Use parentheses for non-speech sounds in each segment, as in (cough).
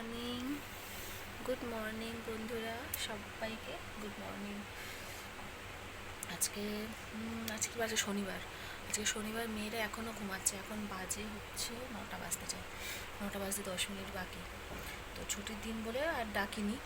Morning good morning বন্ধুরা, সবাইকে। Good morning আজকে আজকে বাজে শনিবার। আজকে শনিবার মেয়েরা এখনও ঘুমাচ্ছে। এখন বাজে হচ্ছে নটা বাজতে চায় নটা বাজতে দশ মিনিট বাকি। তো ছুটির দিন বলে আর ডাকিনি।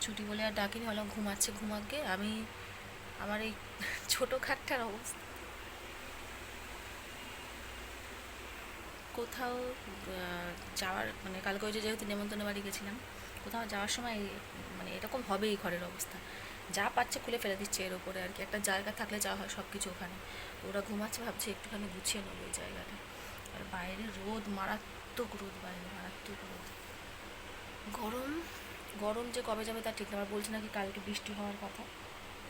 ছুটি বলে আর ডাকিনি হলাম ঘুমাচ্ছে, ঘুমাকে আমি, আমার এই (laughs) ছোটো খাটটার অবস্থা। কোথাও যাওয়ার মানে কালকে ওই যে যেহেতু নেমন্তন্ন বাড়ি গেছিলাম, কোথাও যাওয়ার সময় মানে এরকম হবেই ঘরের অবস্থা। যা পাচ্ছে খুলে ফেলে দিচ্ছে এর ওপরে আর কি। একটা জায়গা থাকলে যাওয়া হয় সব কিছু ওখানে। ওরা ঘুমাচ্ছে, ভাবছে একটুখানি গুছিয়ে নেব ওই জায়গাটা। আর বাইরে রোদ, মারাত্মক রোদ বাইরে, মারাত্মক রোদ। গরম গরম যে কবে যাবে তা ঠিক না। আবার বলছে নাকি কালকে বৃষ্টি হওয়ার কথা।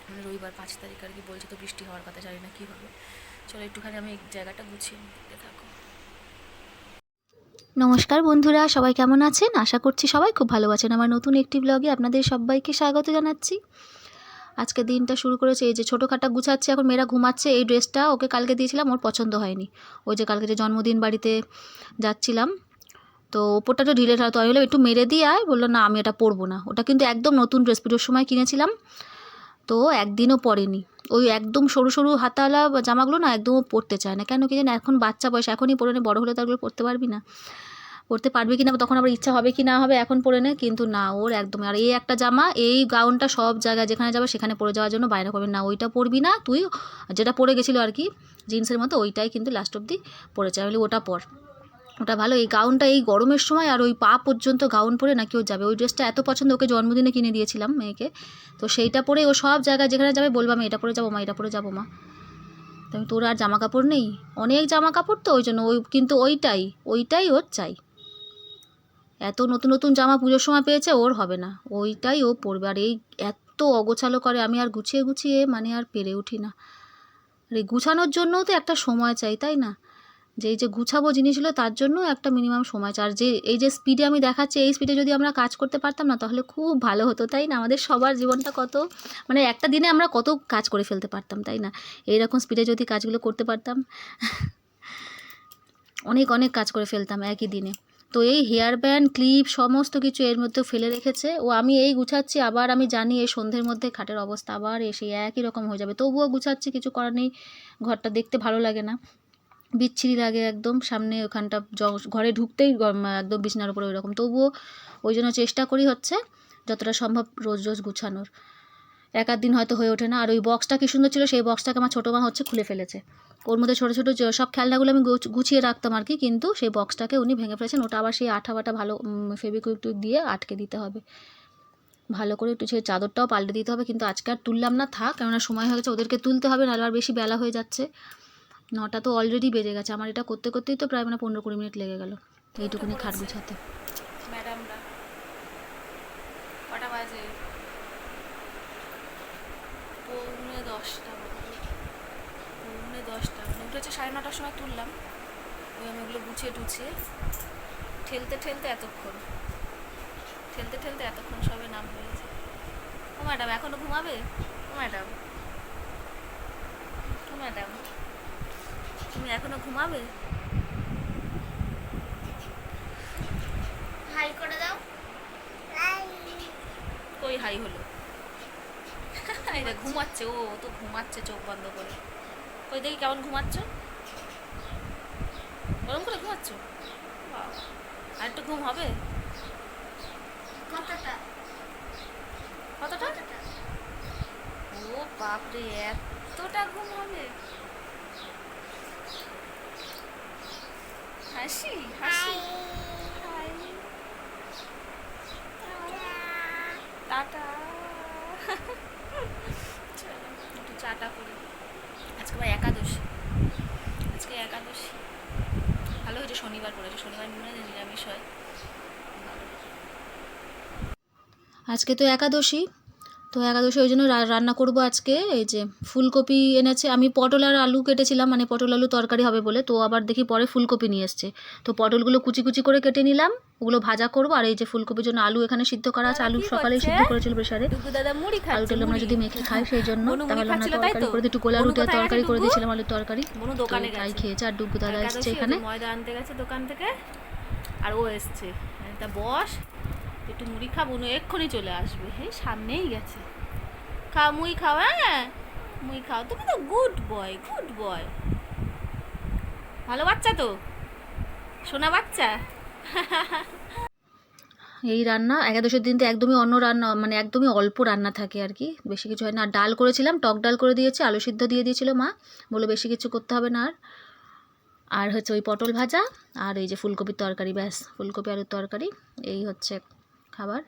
মানে রবিবার পাঁচ তারিখ আর কি বলছে তো বৃষ্টি হওয়ার কথা, জানি না কী হবে। চলো একটুখানি আমি জায়গাটা গুছিয়ে দেখতে থাকো। নমস্কার বন্ধুরা, সবাই কেমন আছেন? আশা করছি সবাই খুব ভালো আছেন। আমার নতুন একটি ব্লগে আপনাদের সবাইকে স্বাগত জানাচ্ছি। আজকে দিনটা শুরু করেছে এই যে ছোটো ছোটোখাটো গুছাচ্ছে, এখন মেয়েরা ঘুমাচ্ছে, এই ড্রেসটা ওকে কালকে দিয়েছিলাম, ওর পছন্দ হয়নি। ওই যে কালকে যে জন্মদিন বাড়িতে যাচ্ছিলাম, তো ওপরটা তো ঢিলে তো আমি বললাম একটু মেরে দিয়ে আয়। বলল, না, আমি এটা পরবো না। ওটা কিন্তু একদম নতুন ড্রেস, পুজোর সময় কিনেছিলাম, তো একদিনও পরেনি। ওই একদম সরু সরু হাতাওয়ালা জামাগুলো না একদমও পরতে চায় না। কেন কি জানি এখন বাচ্চা বয়স, এখনই পরে নে, বড় হলে তো ওগুলো পরতে পারবি না। পরতে পারবে কি না, তখন আবার ইচ্ছা হবে কি না হবে এখন পরে নে, কিন্তু না, ওর একদম। আর এই একটা জামা, এই গাউনটা সব জায়গায় যেখানে যাবে সেখানে পরে যাওয়ার জন্য বাইরে করবে না। ওইটা পরবি না, তুই যেটা পরে গেছিল আর কি, জিন্সের মতো, ওইটাই কিন্তু লাস্ট অব্দি পরেছে আমি ওটা পর। ওটা ভালো। এই গাউনটা এই গরমের সময় আর ওই পা পর্যন্ত গাউন পরে নাকি ও যাবে। ওই ড্রেসটা এত পছন্দ, ওকে জন্মদিনে কিনে দিয়েছিলাম মেয়েকে। তো সেইটা পরে ও সব জায়গায় যেখানে যাবে বলব, আমি এটা পরে যাব মা, এটা পরে যাব মা। আমি, তোর আর জামা কাপড় নেই? অনেক জামা কাপড় তো, ওই জন্য ওই, কিন্তু ওইটাই ওইটাই ওর চাই। এত নতুন নতুন জামা পুজোর সময় পেয়েছে, ওর হবে না। ওইটাই ও পরবে। আর এই এত অগোছালো করে, আমি আর গুছিয়ে গুছিয়ে মানে আর পেরে উঠি না। আর এই গুছানোর জন্যও তো একটা সময় চাই, তাই না? যে এই যে গুছাবো জিনিসগুলো, তার জন্য একটা মিনিমাম সময় চাই। আর যে এই যে স্পিডে আমি দেখাচ্ছি, এই স্পিডে যদি আমরা কাজ করতে পারতাম না, তাহলে খুব ভালো হতো, তাই না? আমাদের সবার জীবনটা কত মানে একটা দিনে আমরা কত কাজ করে ফেলতে পারতাম, তাই না? এইরকম স্পিডে যদি কাজগুলো করতে পারতাম, অনেক অনেক কাজ করে ফেলতাম একই দিনে। তো এই হেয়ার ব্যান্ড ক্লিপ সমস্ত কিছু এর মধ্যে ফেলে রেখেছে। ও আমি এই গুছাচ্ছি, আবার আমি জানি এই সন্ধ্যের মধ্যে খাটের অবস্থা আবার এসে একই রকম হয়ে যাবে। তবুও গুছাচ্ছি, কিছু করার নেই। ঘরটা দেখতে ভালো লাগে না। বিচ্ছিরি লাগে একদম। সামনে ওখানটা ঘরে ঢুকতেই একদম বিছনার উপরে ওই রকম তবুও ওই জন্য চেষ্টা করি হচ্ছে যতটা সম্ভব রোজ রোজ গুছানোর। এক দিন হয়তো হয়ে ওঠে না। আর ওই বক্সটা কী সুন্দর ছিল, সেই বক্সটাকে আমার ছোটো মা হচ্ছে খুলে ফেলেছে। ওর মধ্যে ছোটো ছোটো সব খেলনাগুলো আমি গুছ- গুছিয়ে রাখতাম আর কি, কিন্তু সেই বক্সটাকে উনি ভেঙে ফেলেছেন। ওটা আবার সেই আঠা বাটা ভালো ফেবিকুইক দিয়ে আটকে দিতে হবে। ভালো করে একটু সেই চাদরটাও পাল্টে দিতে হবে। কিন্তু আজকে আর তুললাম না, থাক। কেননা সময় হয়ে গেছে, ওদেরকে তুলতে হবে, নাহলে আর বেশি বেলা হয়ে যাচ্ছে। নটা তো অলরেডি বেজে গেছে। আমার এটা করতে করতেই তো প্রায় মানে পনেরো কুড়ি মিনিট লেগে গেল। এইটুকুনি খাট গুছাতে। ম্যাডামরা, কটা বাজে? পৌনে দশটা পৌনে দশটা। মানে উঠেছে সাড়ে নটার সময় তুললাম। ওই আমি ওগুলো গুছিয়ে টুছিয়ে ঠেলতে ঠেলতে এতক্ষণ। ঠেলতে ঠেলতে এতক্ষণ সবে নাম হয়েছে ও ম্যাডাম, এখনও ঘুমাবে? ও ম্যাডাম। ও ম্যাডাম। তুমি এখনও ঘুমাবে? হাই করে দাও। কই হাই হলো? দেখ ঘুমাচ্ছে ও তো ঘুমাচ্ছে চোখ বন্ধ করে। কই দেখি কেমন ঘুমাচ্ছ? গরম করে ঘুমাচ্ছ? আর একটু ঘুম হবে? কতটা? কতটা? ও বাপরে এতটা ঘুম হবে? হাসি হাসি। (laughs) আজকে ভাই একাদশী। আজকে একাদশী। ভালো হয়েছে শনিবার পড়েছে। শনিবার নিরামিষ হয়। আজকে তো একাদশী। তো একাদশী ওই জন্য রান্না করব আজকে। এই যে ফুলকপি এনেছে। আমি পটল আর আলু কেটেছিলাম মানে পটল আলু তরকারি হবে বলে। তো আবার দেখি পরে ফুলকপি নিয়ে এসছে। তো পটলগুলো কুচি কুচি করে কেটে নিলাম ওগুলো ভাজা করব। আর এই যে ফুলকপির জন্য আলু এখানে সিদ্ধ করা আছে। আলু করছে? সিদ্ধ করেছিল প্রেশারে দাদা আলু টালু আমরা যদি মেখে খাই সেই জন্য। তাহলে আমরা তরকারি? করে একটু কোলা রুটি তরকারি করে দিয়েছিলাম আলুর তরকারি। দোকানে তাই খেয়েছে। আর ডুগু দাদা এসছে এখানে। ময়দা আনতে গেছে দোকান থেকে। আর ও এসছে। তা বস। একটু মুড়ি খাব না এক্ষুনি চলে আসবে। এই সামনেই গেছে। খাও মুই খাও হ্যাঁ? মুই খাও। তুমি তো গুড বয় গুড বয় ভালো বাচ্চা তো? সোনা বাচ্চা? এই রান্না, একাদশের দিন তো একদমই অন্য রান্না মানে একদমই অল্প রান্না থাকে আর কি। বেশি কিছু হয় না। ডাল করেছিলাম, টক ডাল করে দিয়েছে, আলু সিদ্ধ দিয়ে দিয়েছিল মা। বলে বেশি কিছু করতে হবে না আর। আর হচ্ছে ওই পটল ভাজা, আর এই যে ফুলকপির তরকারি, ব্যাস। ফুলকপি, আলুর তরকারি, এই হচ্ছে খাবার।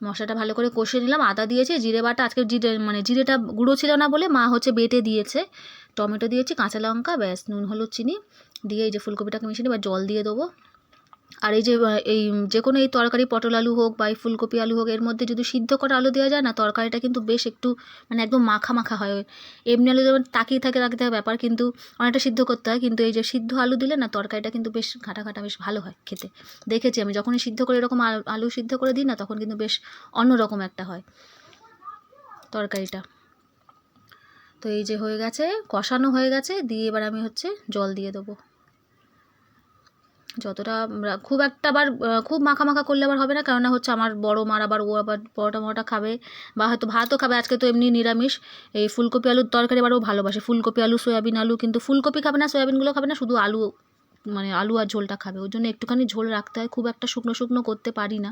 মশলাটা ভালো করে কষিয়ে নিলাম, আদা দিয়েছে, জিরে বাটা, আজকে জিরে মানে জিরেটা গুঁড়ো ছিল না বলে মা হচ্ছে বেটে দিয়েছে। টমেটো দিয়েছি, কাঁচা লঙ্কা, ব্যাস, নুন, হলুদ, চিনি, দিয়ে এই যে ফুলকপিটাকে মিশিয়ে এবার জল দিয়ে দেবো। আর এই যে এই যে কোনো এই তরকারি, পটল আলু হোক বা এই ফুলকপি আলু হোক, এর মধ্যে যদি সিদ্ধ করা আলু দেওয়া যায় না, তরকারিটা কিন্তু বেশ একটু মানে একদম মাখা মাখা হয়। এমনি আলু যেমন তাকিয়ে থাকে তাকিয়ে থাকে ব্যাপার কিন্তু অনেকটা সিদ্ধ করতে হয়, কিন্তু এই যে সিদ্ধ আলু দিলে না, তরকারিটা কিন্তু বেশ ঘাটা ঘাটা বেশ ভালো হয় খেতে। দেখেছি আমি, যখনই সিদ্ধ করে এরকম আলু- সিদ্ধ করে দিই না, তখন কিন্তু বেশ অন্যরকম একটা হয় তরকারিটা। তো এই যে হয়ে গেছে, কষানো হয়ে গেছে, দিয়ে এবার আমি হচ্ছে জল দিয়ে দেবো। যতটা খুব একটা আবার খুব মাখা মাখা করলে আবার হবে না। কেননা হচ্ছে আমার বড় মার আবার ও আবার পরোটা মরোটা খাবে, বা হয়তো ভাতও খাবে। আজকে তো এমনি নিরামিষ। এই ফুলকপি আলুর তরকারি আবার ও ভালোবাসে। ফুলকপি আলু, সয়াবিন আলু, কিন্তু ফুলকপি খাবে না, সয়াবিনগুলো খাবে না, শুধু আলু মানে আলু আর ঝোলটা খাবে। ওর জন্য একটুখানি ঝোল রাখতে হয়। খুব একটা শুকনো শুকনো করতে পারি না।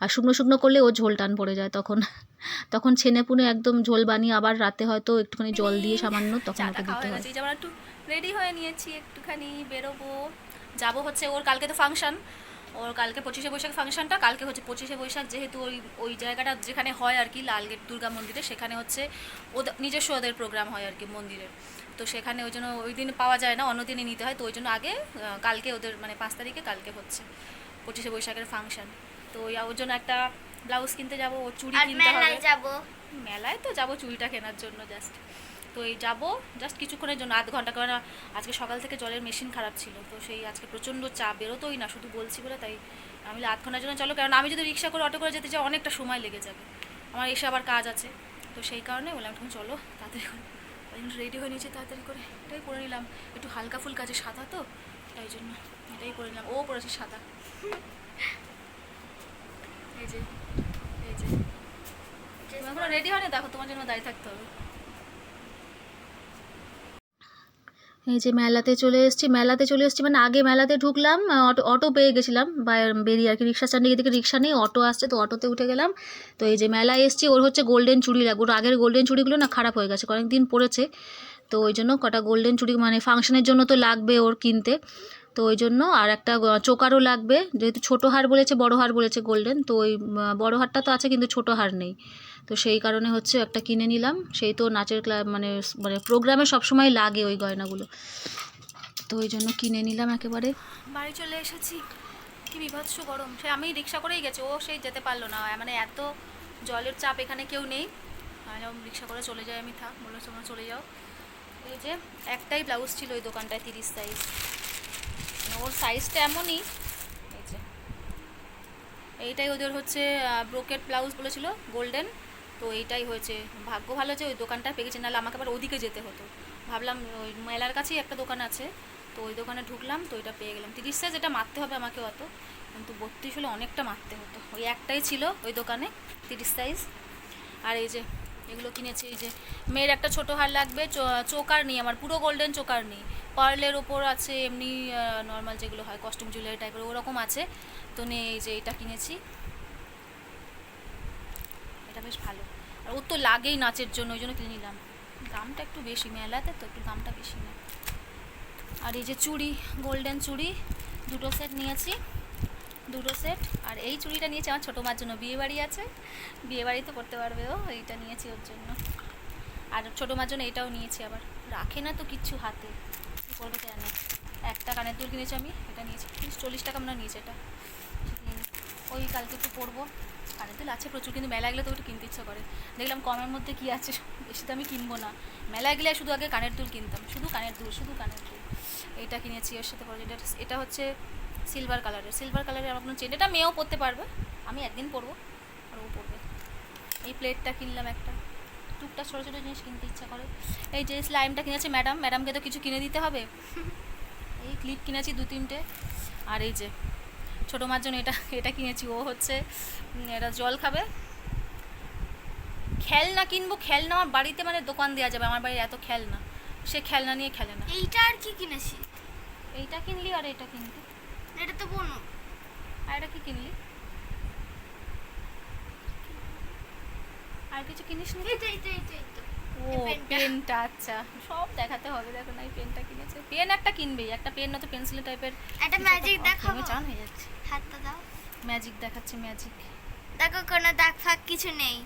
আর শুকনো শুকনো করলে ও ঝোল টান পড়ে যায় তখন। (laughs) তখন ছেনে পুনে একদম ঝোল বানিয়ে আবার রাতে হয়তো একটুখানি জল দিয়ে সামান্য তখন রেডি হয়ে নিয়েছি। একটুখানি বেরোবো। যাব হচ্ছে ওর কালকে তো ফাংশন ওর কালকে পঁচিশে বৈশাখ ফাংশনটা কালকে হচ্ছে পঁচিশে বৈশাখ যেহেতু ওই ওই জায়গাটা যেখানে হয় আর কি লালগেট দুর্গা মন্দিরে সেখানে হচ্ছে ওদের নিজস্ব ওদের প্রোগ্রাম হয় আর কি মন্দিরের তো সেখানে ওই জন্য ওই দিন পাওয়া যায় না অন্য দিনে নিতে হয় তো ওই জন্য আগে কালকে ওদের মানে পাঁচ তারিখে কালকে হচ্ছে পঁচিশে বৈশাখের ফাংশন তো ওই ওর জন্য একটা ব্লাউজ কিনতে যাব ওর চুড়ি কিনতে হবে। মেলায় মেলায় তো যাব চুড়িটা কেনার জন্য জাস্ট তো এই যাব জাস্ট কিছুক্ষণের জন্য, আধ ঘণ্টা কারণ আজকে সকাল থেকে জলের মেশিন খারাপ ছিল, তো সেই আজকে প্রচণ্ড চা বেরোতোই না, শুধু বলছি বলে তাই আমি আধ ঘণ্টার জন্য চলো কারণ আমি যদি রিক্সা করে, অটো করে যেতে চাই অনেকটা সময় লেগে যাবে। আমার এসে আবার কাজ আছে, তো সেই কারণে বললাম তুমি চলো, তাড়াতাড়ি করে। রেডি হয়ে নিয়েছি তাড়াতাড়ি করে, এটাই করে নিলাম। একটু হালকা ফুলকা আছে সাদা তো, তাই জন্য এটাই করে নিলাম। ও পড়েছে সাদা। এই যে এই যে। রেডি হয়নি? দেখো তোমার জন্য দাঁড়িয়ে থাকতে হবে। এই যে মেলাতে চলে এসেছি, মেলাতে চলে এসেছি মানে আগে মেলাতে ঢুকলাম অটো অটো পেয়ে গেছিলাম বেরিয়ে আর কি, রিক্সা স্ট্যান্ডে এদিকে রিক্সা নেই, অটো আসছে তো অটোতে উঠে গেলাম। তো এই যে মেলায় এসেছি, ওর হচ্ছে গোল্ডেন চুড়ি লাগবে ওর আগের গোল্ডেন চুড়িগুলো না খারাপ হয়ে গেছে, কয়েকদিন পড়েছে তো ওই জন্য কটা গোল্ডেন চুড়ি মানে ফাংশনের জন্য তো লাগবে ওর কিনতে। তো ওই জন্য আর একটা চোকারও লাগবে। যেহেতু ছোটো হার বলেছে, বড় হার বলেছে গোল্ডেন তো ওই বড় হারটা তো আছে কিন্তু ছোটো হার নেই। তো সেই কারণে হচ্ছে একটা কিনে নিলাম। সেই তো নাচের ক্লাব মানে মানে প্রোগ্রামে সবসময় লাগে ওই গয়নাগুলো। তো ওই জন্য কিনে নিলাম একেবারে। বাড়ি চলে এসেছি। কি বিভৎস গরম। সে আমি রিক্সা করেই গেছি, ও সেই যেতে পারল না। মানে এত জলের চাপ এখানে কেউ নেই। আমি রিক্সা করে চলে যাই আমি, থাক, বলল তোমরা চলে যাও। এই যে, একটাই ব্লাউজ ছিল ওই দোকানটায় তিরিশ সাইজ ওর সাইজটা এমনই। এই যে। এইটাই ওদের হচ্ছে ব্রোকেট ব্লাউজ বলেছিল গোল্ডেন তো এইটাই হয়েছে। ভাগ্য ভালো যে ওই দোকানটা পেয়ে গেছে নাহলে আমাকে আবার ওদিকে যেতে হতো। ভাবলাম ওই মেলার কাছেই একটা দোকান আছে। তো ওই দোকানে ঢুকলাম, তো ওইটা পেয়ে গেলাম। তিরিশ সাইজ এটা মারতে হবে আমাকে অত, কিন্তু বত্রিশ হলে অনেকটা মারতে হতো। ওই একটাই ছিল ওই দোকানে, তিরিশ সাইজ আর এই যে এগুলো কিনেছি, এই যে মেয়ের একটা ছোটো হার লাগবে চোকার নেই আমার, পুরো গোল্ডেন চোকার নেই। পার্লের ওপর আছে এমনি নর্মাল যেগুলো হয় কস্টিউম জুয়েলারি টাইপের ওরকম আছে। তো নিয়ে এই যে এটা কিনেছি। এটা বেশ ভালো। আর ওর তো লাগেই নাচের জন্য, ওই জন্য কিনে নিলাম। দামটা একটু বেশি, মেলাতে তো একটু দামটা বেশি না। আর এই যে চুড়ি গোল্ডেন চুড়ি, দুটো সেট নিয়েছি। দুটো সেট আর এই চুড়িটা নিয়েছি আমার ছোটো মার জন্য। বিয়ে বাড়ি আছে। বিয়ে বাড়িতে করতে পারবে ও, এইটা নিয়েছি ওর জন্য। আর ছোটো মার জন্য এটাও নিয়েছি আবার। রাখে না তো কিচ্ছু হাতে। কী করবে কেন একটা কানের দুল কিনেছি আমি, এটা নিয়েছি। চল্লিশ টাকা আমরা নিয়েছি এটা। ওই কালকে একটু পরবো। কানের দুল আছে প্রচুর, কিন্তু মেলা গেলে তো একটু কিনতে ইচ্ছা করে। দেখলাম কমের মধ্যে কি আছে, বেশি তো আমি কিনবো না। মেলায় গেলে শুধু আগে কানের দুল কিনতাম। শুধু কানের দুল, শুধু কানের দুল। এইটা কিনেছি এর সাথে পরে। এটা এটা হচ্ছে সিলভার কালারের সিলভার কালারের আমার কোনো চেন এটা মেয়েও পরতে পারবে। আমি একদিন পরবো আর ও পরবে এই প্লেটটা কিনলাম একটা। টুকটাক ছোটো ছোটো জিনিস কিনতে ইচ্ছা করে। এই যে স্লাইমটা কিনেছে ম্যাডাম ম্যাডামকে তো কিছু কিনে দিতে হবে? (laughs) এই ক্লিপ কিনেছি দু তিনটে। আর এই যে ছোটো মার জন্য এটা এটা কিনেছি। ও হচ্ছে এটা জল খাবে। খেলনা কিনবো খেলনা আমার বাড়িতে মানে দোকান দেওয়া যাবে। আমার বাড়ির এত খেলনা। সে খেলনা নিয়ে খেলে না। এইটা আর কি কিনেছি? এইটা কিনলি আর এটা কিনলি। এটা তো বোনো। আর এটা কি কিনলি? আর কিছু কিনিস নি? এইটা এইটা এইটা এইটা ও পেনটা। পেনটা আচ্ছা। সব দেখাতে হবে দেখো না এই পেনটা কিনেছে। পেন একটা কিনবেই একটা পেন না তো পেন্সিল টাইপের একটা ম্যাজিক দেখাবো চান হয়ে যাচ্ছে। হাতটা দাও। ম্যাজিক দেখাচ্ছে ম্যাজিক দেখো কোনো দাগ ফাগ কিছু নেই।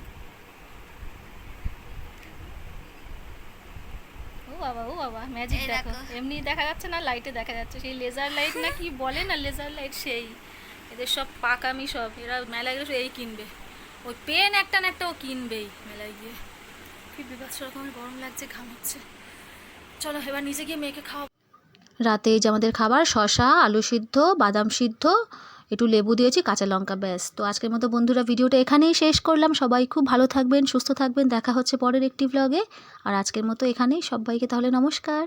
ও বাবা ও বাবা ম্যাজিক দেখো। এমনি দেখা যাচ্ছে না লাইটে দেখা যাচ্ছে। সেই লেজার লাইট না কি বলে না লেজার লাইট সেই। এদের সব পাকামি সব। এরা মেলায় গেলে এই কিনবে। ওই পেন একটা না একটা ও কিনবেই মেলায় গিয়ে। কি বিভৎস রকমের গরম লাগছে ঘাম হচ্ছে। চলো এবার নিজে গিয়ে মেয়েকে খাওয়া রাতে এই যে আমাদের খাবার শশা আলু সিদ্ধ বাদাম সিদ্ধ একটু লেবু দিয়েছি, কাঁচা লঙ্কা ব্যাস। তো আজকের মতো বন্ধুরা, ভিডিওটা এখানেই শেষ করলাম। সবাই খুব ভালো থাকবেন, সুস্থ থাকবেন। দেখা হচ্ছে পরের একটি ব্লগে আর আজকের মতো এখানেই। সবাইকে তাহলে নমস্কার।